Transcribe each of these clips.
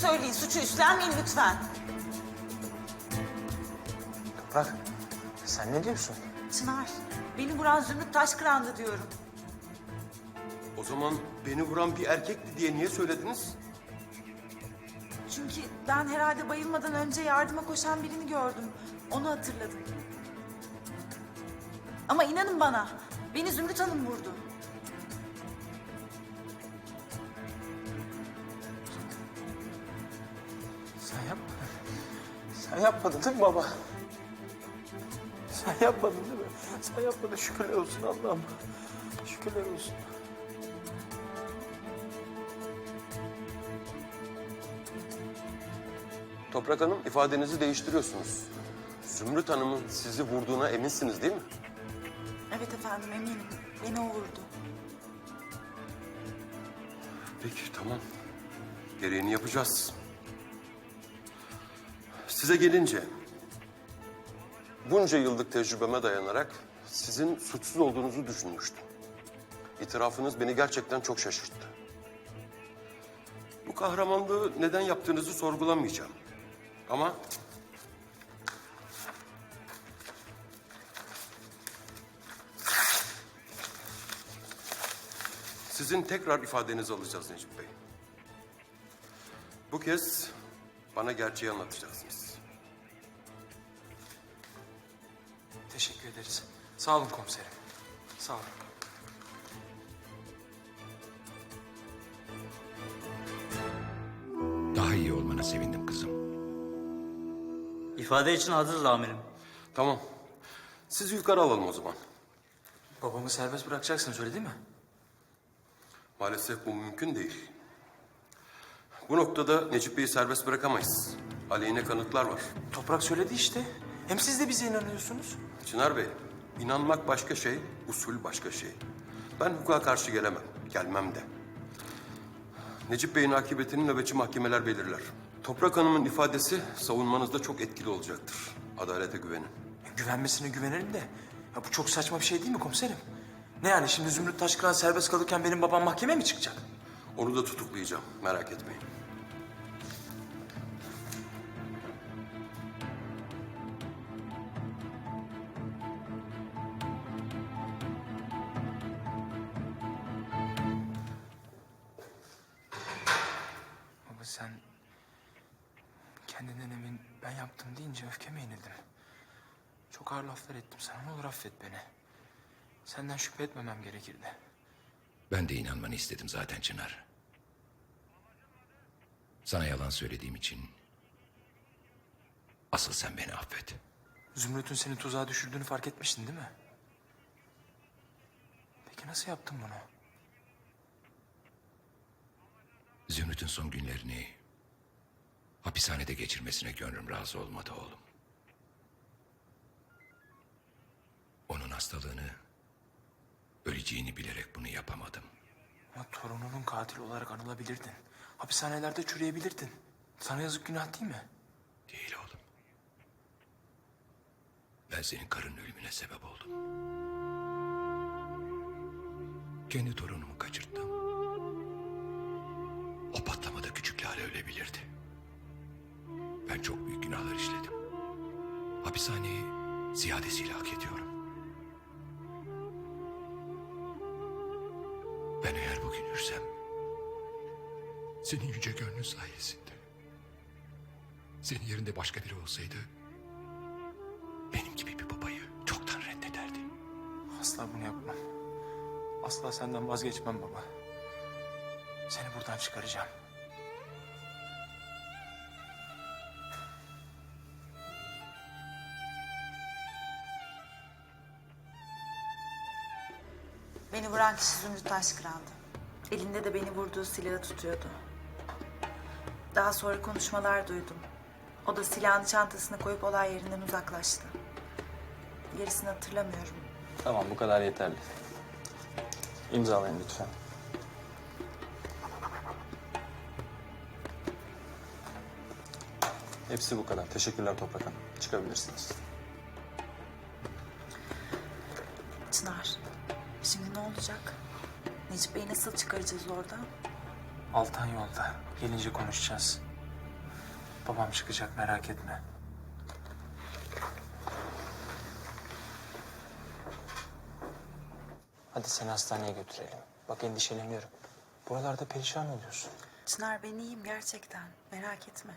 söyleyin. Suçu üstlenmeyin lütfen. Toprak sen ne diyorsun? Çınar, beni vuran Zümrüt Taşkıran'dı diyorum. O zaman beni vuran bir erkekti diye niye söylediniz? Çünkü ben herhalde bayılmadan önce yardıma koşan birini gördüm. Onu hatırladım. Ama inanın bana, beni Zümrüt Hanım vurdu. Sen yapmadın değil mi baba? Sen yapmadın değil mi? Sen yapmadın şükürler olsun Allah'ım. Şükürler olsun. Toprak Hanım ifadenizi değiştiriyorsunuz. Zümrüt Hanım'ın sizi vurduğuna eminsiniz değil mi? Evet efendim, eminim. Beni o vurdu. Peki tamam. Gereğini yapacağız. Size gelince bunca yıllık tecrübeme dayanarak sizin suçsuz olduğunuzu düşünmüştüm. İtirafınız beni gerçekten çok şaşırttı. Bu kahramanlığı neden yaptığınızı sorgulamayacağım. Ama Sizin tekrar ifadenizi alacağız Necip Bey. Bu kez bana gerçeği anlatacaksınız. Teşekkür ederiz. Sağ olun komiserim. Sağ olun. Daha iyi olmana sevindim kızım. İfade için hazırız amirim. Tamam. Sizi yukarı alalım o zaman. Babamı serbest bırakacaksınız öyle değil mi? Maalesef bu mümkün değil. Bu noktada Necip Bey'i serbest bırakamayız. Aleyhine kanıtlar var. Toprak söyledi işte. Hem siz de bize inanıyorsunuz. Çınar Bey, inanmak başka şey, usul başka şey. Ben hukuka karşı gelemem, gelmem de. Necip Bey'in akıbetini nöbetçi mahkemeler belirler. Toprak Hanım'ın ifadesi savunmanızda çok etkili olacaktır. Adalete güvenin. E, güvenmesine güvenelim de. Ya bu çok saçma bir şey değil mi komiserim? Ne yani şimdi Zümrüt Taşkıran serbest kalırken benim babam mahkemeye mi çıkacak? Onu da tutuklayacağım, merak etmeyin. Ben yaptım deyince öfkeme yenildim. Çok ağır laflar ettim sana ne olur affet beni. Senden şüphe etmemem gerekirdi. Ben de inanmanı istedim zaten Çınar. Sana yalan söylediğim için asıl sen beni affet. Zümrüt'ün seni tuzağa düşürdüğünü fark etmiştin değil mi? Peki nasıl yaptın bunu? Zümrüt'ün son günlerini hapishanede geçirmesine gönlüm razı olmadı oğlum. Onun hastalığını, öleceğini bilerek bunu yapamadım. Ama torununun katili olarak anılabilirdin. Hapishanelerde çürüyebilirdin. Sana yazık günah değil mi? Değil oğlum. Ben senin karının ölümüne sebep oldum. Kendi torunumu kaçırttım. O patlamada küçük Lale ölebilirdi. Ben çok büyük günahlar işledim. Hapishaneyi ziyadesiyle hak ediyorum. Ben eğer bugün ölürsem... ...senin yüce gönlün sayesinde... senin yerinde başka biri olsaydı... ...benim gibi bir babayı çoktan reddederdi. Asla bunu yapmam. Asla senden vazgeçmem baba. Seni buradan çıkaracağım. Vuran kişi Zümrüt Taşkıran'dı. Elinde de beni vurduğu silahı tutuyordu. Daha sonra konuşmalar duydum. O da silahını çantasına koyup olay yerinden uzaklaştı. Gerisini hatırlamıyorum. Tamam bu kadar yeterli. İmzalayın lütfen. Hepsi bu kadar. Teşekkürler Toprak Hanım. Çıkabilirsiniz. Nasıl çıkaracağız oradan? Altan yolda. Gelince konuşacağız. Babam çıkacak merak etme. Hadi seni hastaneye götürelim. Bak endişeleniyorum. Buralarda perişan oluyorsun. Çınar ben iyiyim gerçekten. Merak etme.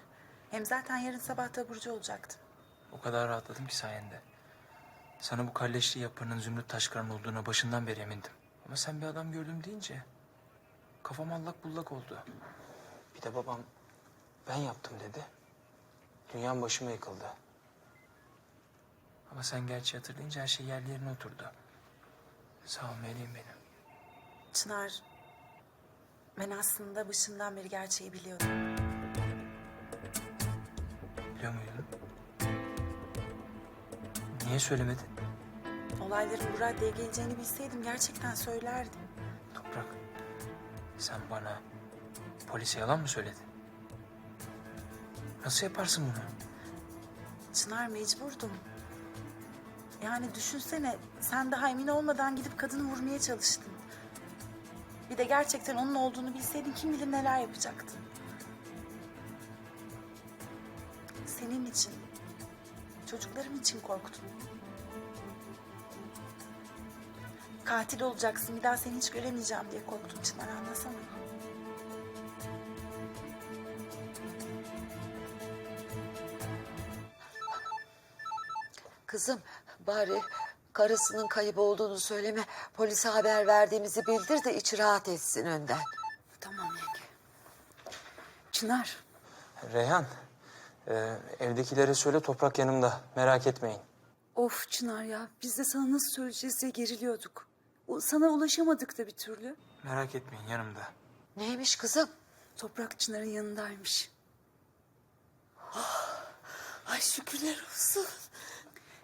Hem zaten yarın sabah taburcu olacaktım. O kadar rahatladım ki sayende. Sana bu kalleşliği yapanın Zümrüt Taşkıran olduğuna başından beri emindim. Ama sen bir adam gördüm deyince kafam allak bullak oldu. Bir de babam ben yaptım dedi. Dünyam başıma yıkıldı. Ama sen gerçi hatırlayınca her şey yerli yerine oturdu. Sağ ol meleğim benim. Çınar ben aslında başından beri gerçeği biliyordum. Biliyor muydun? Niye söylemedin? Olayların bu raddeye geleceğini bilseydim gerçekten söylerdim. Sen bana polise yalan mı söyledin? Nasıl yaparsın bunu? Çınar mecburdum. Yani düşünsene sen daha emin olmadan gidip kadını vurmaya çalıştın. Bir de gerçekten onun olduğunu bilseydin kim bilir neler yapacaktın. Senin için, çocuklarım için korktum. Katil olacaksın, bir daha seni hiç göremeyeceğim diye korktum Çınar anlasana. Kızım bari karısının kayıp olduğunu söyleme. Polise haber verdiğimizi bildir de içi rahat etsin önden. Tamam yenge. Çınar, Reyhan, e, evdekilere söyle toprak yanımda. Merak etmeyin. Of Çınar ya, biz de sana nasıl söyleyeceğiz diye geriliyorduk. O- Sana ulaşamadık da bir türlü. Merak etmeyin yanımda. Neymiş kızım? Toprak Çınar'ın yanındaymış. Ay şükürler olsun.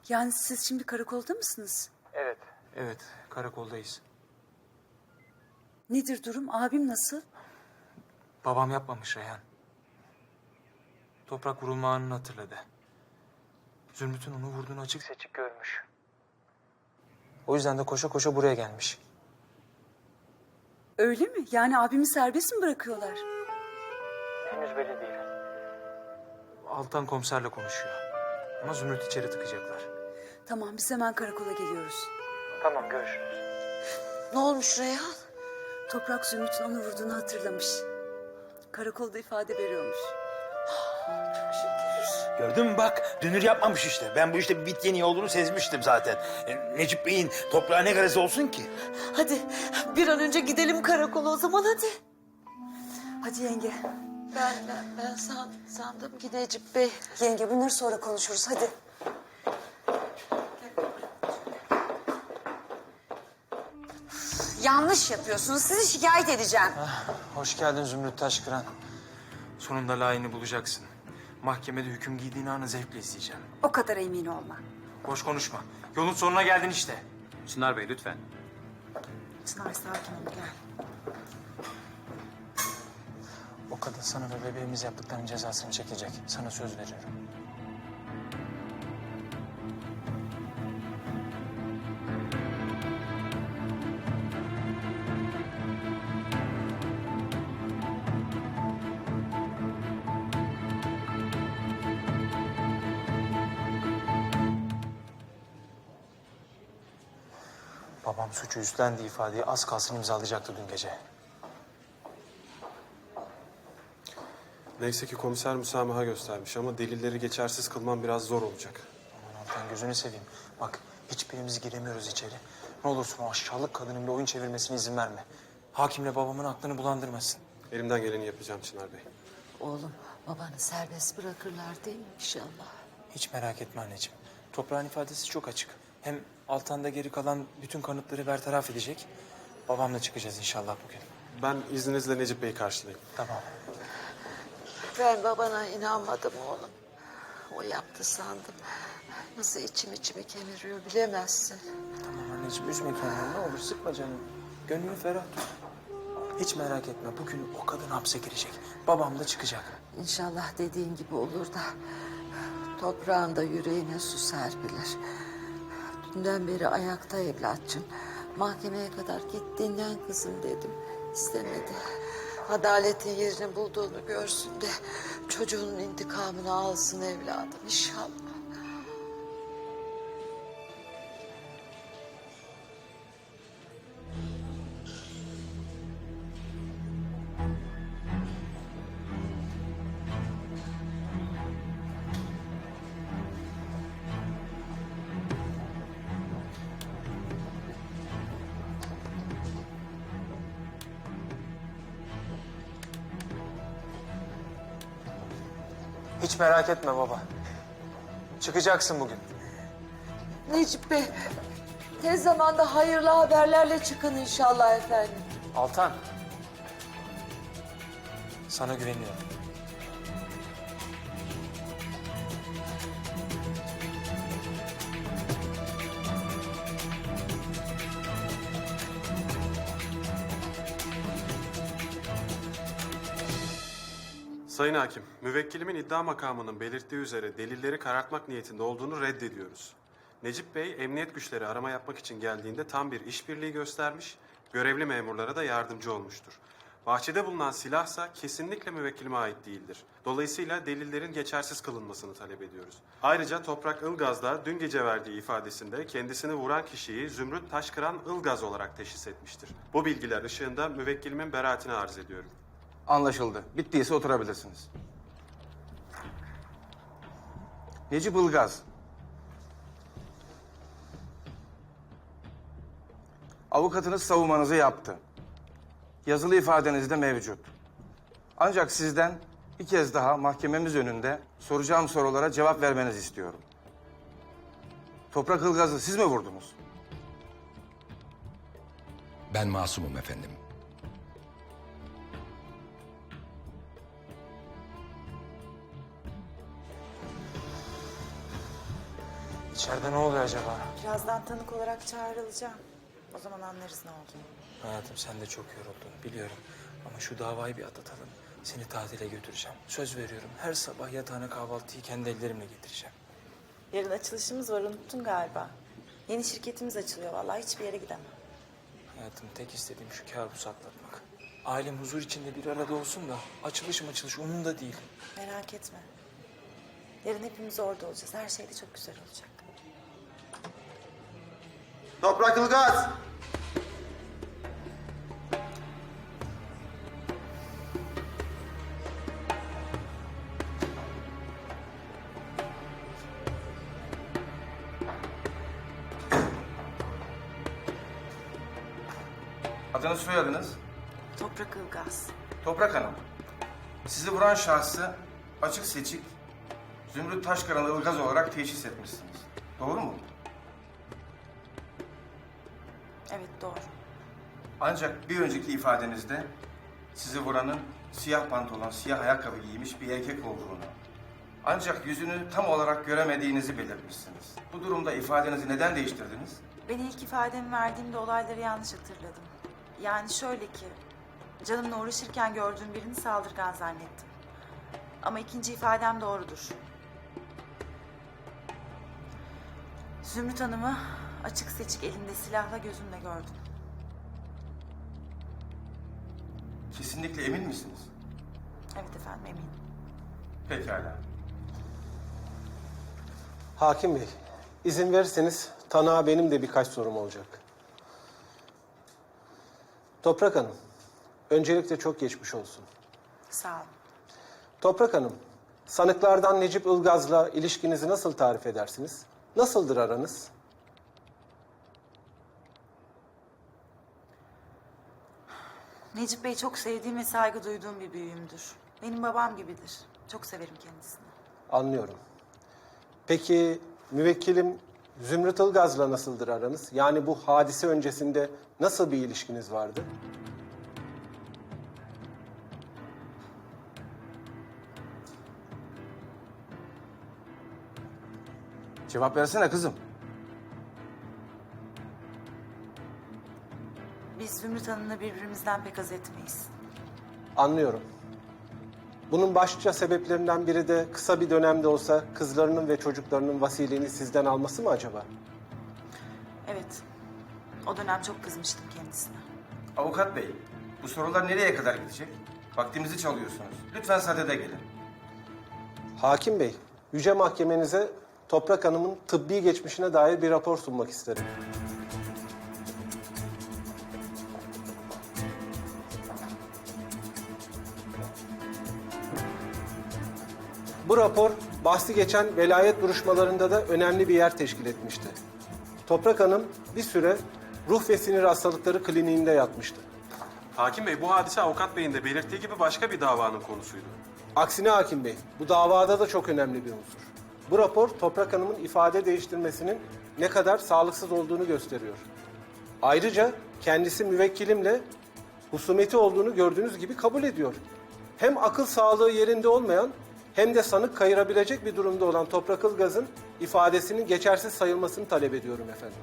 Yani siz şimdi karakolda mısınız? Evet. Evet, karakoldayız. Nedir durum? Abim nasıl? Babam yapmamış Reyhan. Toprak vurulma anını hatırladı. Zümrüt'ün onu vurduğunu açık seçik görmüş. O yüzden de koşa koşa buraya gelmiş. Öyle mi? Yani abimi serbest mi bırakıyorlar? Henüz belli değil. Altan komiserle konuşuyor. Ama Zümrüt içeri tıkacaklar. Tamam, biz hemen karakola geliyoruz. Tamam, görüşürüz. Ne olmuş Reyhan? Toprak Zümrüt'ün onu vurduğunu hatırlamış. Karakolda ifade veriyormuş. Gördün mü bak dünür yapmamış işte. Ben bu işte bir bit yeniği olduğunu sezmiştim zaten. E, Necip Bey'in toprağı ne garezi olsun ki? Hadi bir an önce gidelim karakola o zaman hadi. Hadi yenge. Ben ben, ben san, sandım ki Necip Bey. Yenge bunları sonra konuşuruz, hadi. Yanlış yapıyorsunuz. Sizi şikayet edeceğim. Hoş geldin Zümrüt Taşkıran. Sonunda layığını bulacaksın. Mahkemede hüküm giydiğin anı zevkle izleyeceğim. O kadar emin olma. Boş konuşma. Yolun sonuna geldin işte. Çınar Bey lütfen. Çınar sakin ol gel. O kadın sana ve bebeğimiz yaptıklarının cezasını çekecek. Sana söz veriyorum. Babam suçu üstlendi ifadeyi az kalsın imzalayacaktı dün gece. Neyse ki komiser müsamaha göstermiş ama delilleri geçersiz kılmam biraz zor olacak. Aman Altan gözünü seveyim. Bak hiçbirimiz giremiyoruz içeri. Ne olursun o aşağılık kadının bir oyun çevirmesine izin verme. Hakimle babamın aklını bulandırmasın. Elimden geleni yapacağım Çınar Bey. Oğlum babanı serbest bırakırlar değil mi inşallah? Hiç merak etme anneciğim. Toprağın ifadesi çok açık. Hem Altan'da geri kalan bütün kanıtları bertaraf edecek. Babamla çıkacağız inşallah bugün. Ben izninizle Necip Bey'i karşılayayım. Tamam. Ben babana inanmadım oğlum. O yaptı sandım. Nasıl içim içimi kemiriyor bilemezsin. Tamam anneciğim üzme kendini ne olur sıkma canını. Gönlünü ferah tut. Hiç merak etme bugün o kadın hapse girecek. Babam da çıkacak. İnşallah dediğin gibi olur da toprağın da yüreğine su serpilir. Dünden beri ayakta evlatçım. Mahkemeye kadar git dinlen kızım dedim. İstemedi. Adaletin yerini bulduğunu görsün de çocuğunun intikamını alsın evladım inşallah. Hiç merak etme baba. Çıkacaksın bugün. Necip Bey, tez zamanda hayırlı haberlerle çıkın inşallah efendim. Altan. Sana güveniyorum. Sayın Hakim, müvekkilimin iddia makamının belirttiği üzere delilleri karartmak niyetinde olduğunu reddediyoruz. Necip Bey, emniyet güçleri arama yapmak için geldiğinde tam bir işbirliği göstermiş, görevli memurlara da yardımcı olmuştur. Bahçede bulunan silahsa kesinlikle müvekkilime ait değildir. Dolayısıyla delillerin geçersiz kılınmasını talep ediyoruz. Ayrıca Toprak Ilgaz da dün gece verdiği ifadesinde kendisini vuran kişiyi Zümrüt Taşkıran Ilgaz olarak teşhis etmiştir. Bu bilgiler ışığında müvekkilimin beraatini arz ediyorum. Anlaşıldı. Bittiyse oturabilirsiniz. Necip Ilgaz. Avukatınız savunmanızı yaptı. Yazılı ifadeniz de mevcut. Ancak sizden bir kez daha mahkememiz önünde soracağım sorulara cevap vermenizi istiyorum. Toprak Ilgaz'ı siz mi vurdunuz? Ben masumum efendim. İçeride ne oluyor acaba? Birazdan tanık olarak çağrılacağım. O zaman anlarız ne olduğunu. Hayatım sen de çok yoruldun biliyorum. Ama şu davayı bir atlatalım. Seni tatile götüreceğim. Söz veriyorum her sabah yatağına kahvaltıyı kendi ellerimle getireceğim. Yarın açılışımız var unuttun galiba. Yeni şirketimiz açılıyor vallahi hiçbir yere gidemem. Hayatım tek istediğim şu kabusu atlatmak. Ailem huzur içinde bir arada olsun da açılış açılış umurumda değil. Merak etme. Yarın hepimiz orada olacağız. Her şey de çok güzel olacak. Toprak Ilgaz! Adınız soyadınız? Toprak Ilgaz. Toprak Hanım. Sizi vuran şahsı açık seçik Zümrüt Taşkaran Ilgaz olarak teşhis etmişsiniz. Doğru mu? Evet doğru. Ancak bir önceki ifadenizde sizi vuranın siyah pantolon, siyah ayakkabı giymiş bir erkek olduğunu, ancak yüzünü tam olarak göremediğinizi belirtmişsiniz. Bu durumda ifadenizi neden değiştirdiniz? Ben ilk ifademi verdiğimde olayları yanlış hatırladım. Yani şöyle ki, canımla uğraşırken gördüğüm birini saldırgan zannettim. Ama ikinci ifadem doğrudur. Zümrüt Hanım'ı açık seçik elinde silahla gözümle gördüm. Kesinlikle emin misiniz? Evet efendim eminim. Pekala. Hakim Bey, izin verirseniz tanığa benim de birkaç sorum olacak. Toprak Hanım, öncelikle çok geçmiş olsun. Sağ olun. Toprak Hanım, sanıklardan Necip Ilgaz'la ilişkinizi nasıl tarif edersiniz? Nasıldır aranız? Necip Bey çok sevdiğim ve saygı duyduğum bir büyüğümdür. Benim babam gibidir. Çok severim kendisini. Anlıyorum. Peki müvekkilim Zümrüt Ilgaz'la nasıldır aranız? Yani bu hadise öncesinde nasıl bir ilişkiniz vardı? Cevap versene kızım. Zümrüt Hanım'la birbirimizden pek haz etmeyiz. Anlıyorum. Bunun başlıca sebeplerinden biri de kısa bir dönemde olsa kızlarının ve çocuklarının vasiliğini sizden alması mı acaba? Evet. O dönem çok kızmıştım kendisine. Avukat bey, bu sorular nereye kadar gidecek? Vaktimizi çalıyorsunuz. Lütfen sadede gelin. Hakim Bey, Yüce Mahkemenize Toprak Hanım'ın tıbbi geçmişine dair bir rapor sunmak isterim. Bu rapor bahsi geçen velayet duruşmalarında da önemli bir yer teşkil etmişti. Toprak Hanım bir süre ruh ve sinir hastalıkları kliniğinde yatmıştı. Hakim Bey bu hadise avukat beyin de belirttiği gibi başka bir davanın konusuydu. Aksine hakim bey, bu davada da çok önemli bir unsur. Bu rapor Toprak Hanım'ın ifade değiştirmesinin ne kadar sağlıksız olduğunu gösteriyor. Ayrıca kendisi müvekkilimle husumeti olduğunu gördüğünüz gibi kabul ediyor. Hem akıl sağlığı yerinde olmayan hem de sanık kayırabilecek bir durumda olan Toprak Ilgaz'ın ifadesinin geçersiz sayılmasını talep ediyorum efendim.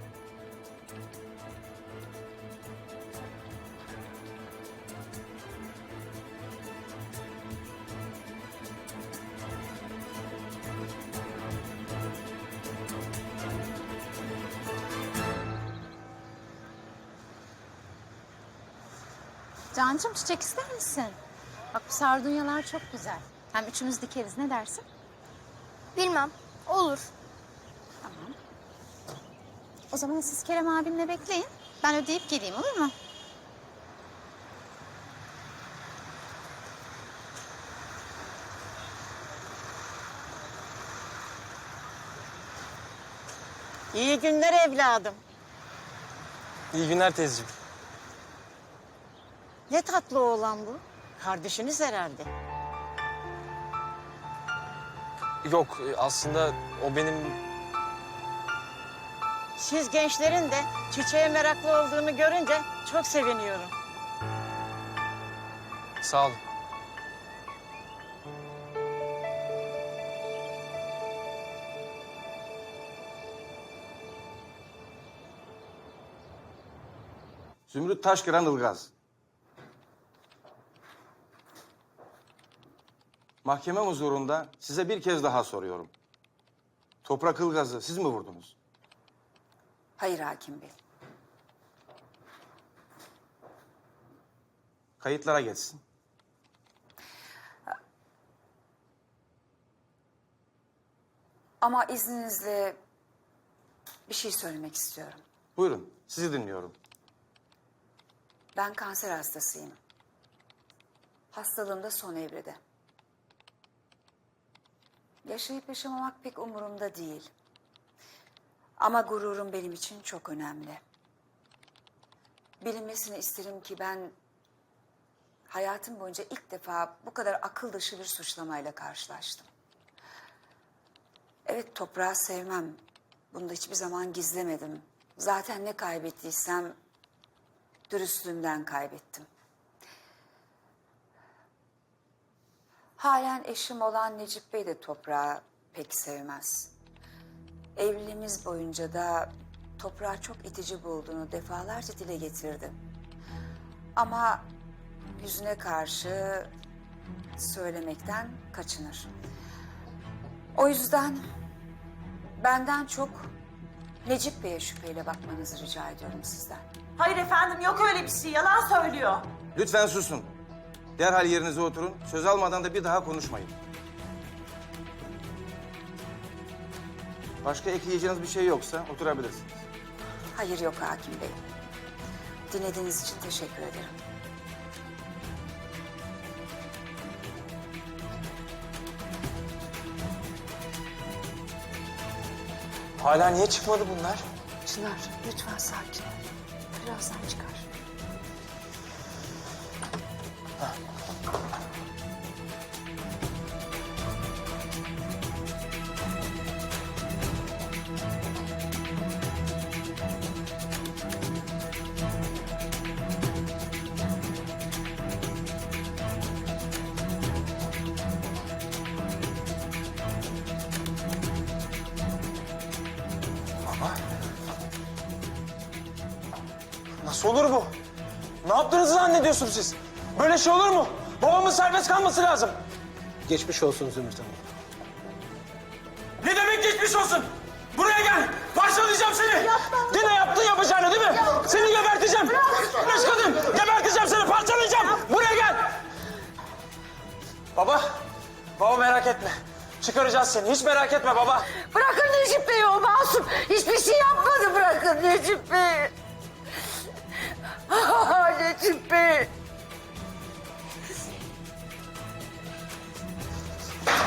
Cancım çiçek ister misin? Bak bu sardunyalar çok güzel. Hem üçümüz dikeriz ne dersin? Bilmem. Olur. Tamam. O zaman siz Kerem abimle bekleyin. Ben ödeyip geleyim olur mu? İyi günler evladım. İyi günler teyzeciğim. Ne tatlı oğlan bu. Kardeşiniz herhalde. Yok aslında o benim Siz gençlerin de çiçeğe meraklı olduğunu görünce çok seviniyorum. sağ olun. Zümrüt Taşkıran Ilgaz. Mahkeme huzurunda size bir kez daha soruyorum. Toprak Ilgaz'ı siz mi vurdunuz? Hayır hakim bey. Kayıtlara geçsin. Ama izninizle bir şey söylemek istiyorum. Buyurun, sizi dinliyorum. Ben kanser hastasıyım. Hastalığım da son evrede. Yaşayıp yaşamamak pek umurumda değil. Ama gururum benim için çok önemli. Bilinmesini isterim ki ben hayatım boyunca ilk defa bu kadar akıl dışı bir suçlamayla karşılaştım. Evet toprağı sevmem. Bunu da hiçbir zaman gizlemedim. Zaten ne kaybettiysem dürüstlüğümden kaybettim. Halen eşim olan Necip Bey de toprağı pek sevmez. Evliliğimiz boyunca da toprağı çok itici bulduğunu defalarca dile getirdi. Ama yüzüne karşı söylemekten kaçınır. O yüzden benden çok Necip Bey'e şüpheyle bakmanızı rica ediyorum sizden. Hayır efendim yok öyle bir şey. Yalan söylüyor. Lütfen susun. Derhal yerinize oturun. Söz almadan da bir daha konuşmayın. Başka ekleyeceğiniz bir şey yoksa oturabilirsiniz. Hayır yok hakim bey. Dinlediğiniz için teşekkür ederim. Hala niye çıkmadı bunlar? Çınar lütfen sakin ol. Birazdan çıkar. Nasıl olur bu? Ne yaptığınızı zannediyorsunuz siz? Böyle şey olur mu? Babamın serbest kalması lazım. Geçmiş olsun Zümrüt Hanım. Ne demek geçmiş olsun? Buraya gel. Parçalayacağım seni. Yine yaptın yapacağını değil mi? Seni geberteceğim. Beş kadın. Geberteceğim seni. Parçalayacağım. Buraya gel. Baba. Baba merak etme. Çıkaracağız seni. Hiç merak etme baba. Bırakın Necip Bey o masum. Hiçbir şey yapmadı bırakın Necip Bey. Ah, Necip Bey.